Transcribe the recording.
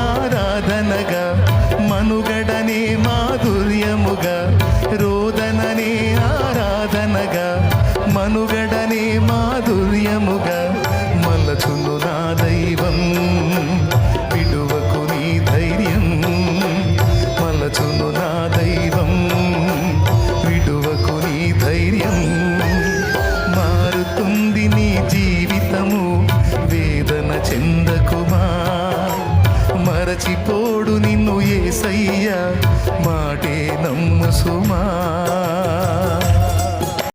ఆరాధనగా మనుగడనే మాధుర్యముగా రోదననే ఆరాధనగా మనుగడనే మాధుర్యముగా మలచును నా దైవం విడువకు నీ ధైర్యం మలచును నా దైవం విడువకు నీ ధైర్యం మారుతుంది తోడు నిన్ను ఏసయ్య. మాటే నమ్ము సుమా